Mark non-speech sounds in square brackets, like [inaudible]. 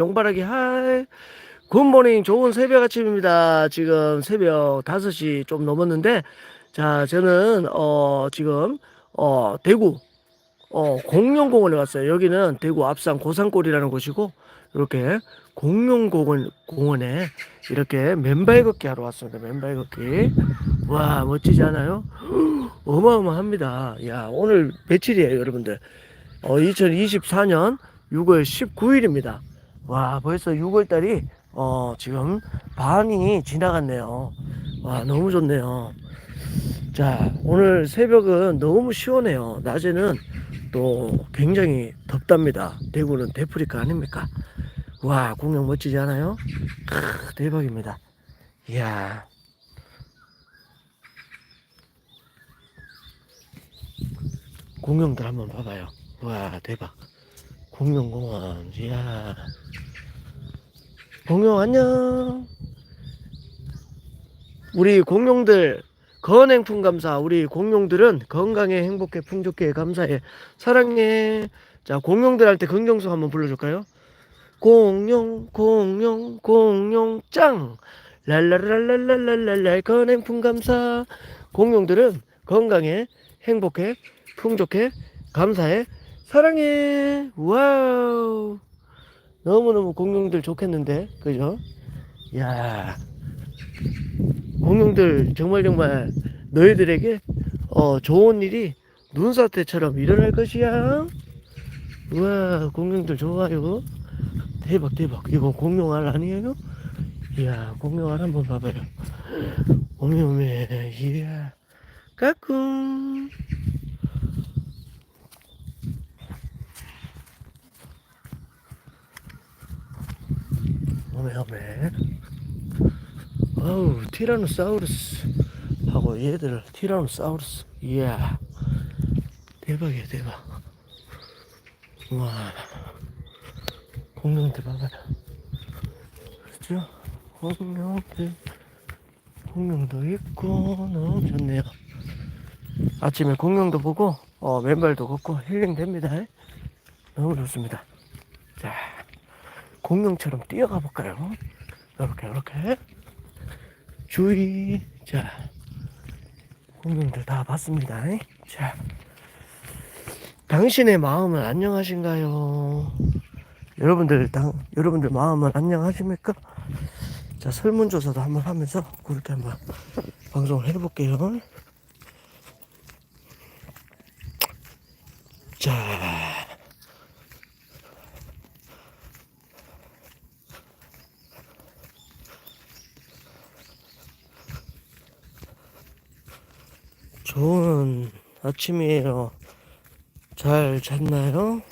용바라기 하이 굿모닝 좋은 새벽 아침입니다. 지금 새벽 5시 좀 넘었는데 자 저는 어 지금 어 대구 어 공룡공원에 왔어요. 여기는 대구 앞산 고산골이라는 곳이고 이렇게 공룡공원 공원에 이렇게 맨발 걷기 하러 왔습니다. 맨발 걷기. 와 멋지지 않아요? [gasps] 어마어마합니다. 야 오늘 며칠이에요 여러분들? 어 2024년 6월 19일입니다 와 벌써 6월달이 어 지금 반이 지나갔네요. 와 너무 좋네요. 자 오늘 새벽은 너무 시원해요. 낮에는 또 굉장히 덥답니다. 대구는 데프리카 아닙니까? 와 공룡 멋지지 않아요? 크, 대박입니다. 이야. 공룡들 한번 봐봐요. 와 대박 공룡공원. 이야. 공룡 안녕. 우리 공룡들 건행품 감사. 우리 공룡들은 건강에 행복해 풍족해 감사해. 사랑해. 자 공룡들한테 긍정수 한번 불러줄까요? 공룡 공룡 공룡 짱. 랄랄랄랄랄랄랄 건행품 감사. 공룡들은 건강해 행복해 풍족해 감사해 사랑해. 와우. 너무너무 공룡들 좋겠는데 그죠? 야. 공룡들 정말 정말 너희들에게 어 좋은 일이 눈사태처럼 일어날 것이야. 우와 공룡들 좋아요. 대박 대박. 이거 공룡알 아니에요? 이야 공룡알 한번 봐봐요. 오메 오메. 이야. 까꿍 오메 오메 어우 티라노사우루스 하고 얘들 티라노사우루스. 이야 대박이야 대박. 와. 공룡들 봐봐라 그죠? 공룡들 공룡도 있고 너무 좋네요. 아침에 공룡도 보고 어, 맨발도 걷고 힐링 됩니다. 너무 좋습니다. 자 공룡처럼 뛰어가 볼까요? 이렇게 이렇게. 주의 자 공룡들 다 봤습니다. 자 당신의 마음은 안녕하신가요? 여러분들 당 여러분들 마음은 안녕하십니까? 자 설문조사도 한번 하면서 그렇게 한번 방송을 해볼게요. 자 좋은 아침이에요. 잘 잤나요?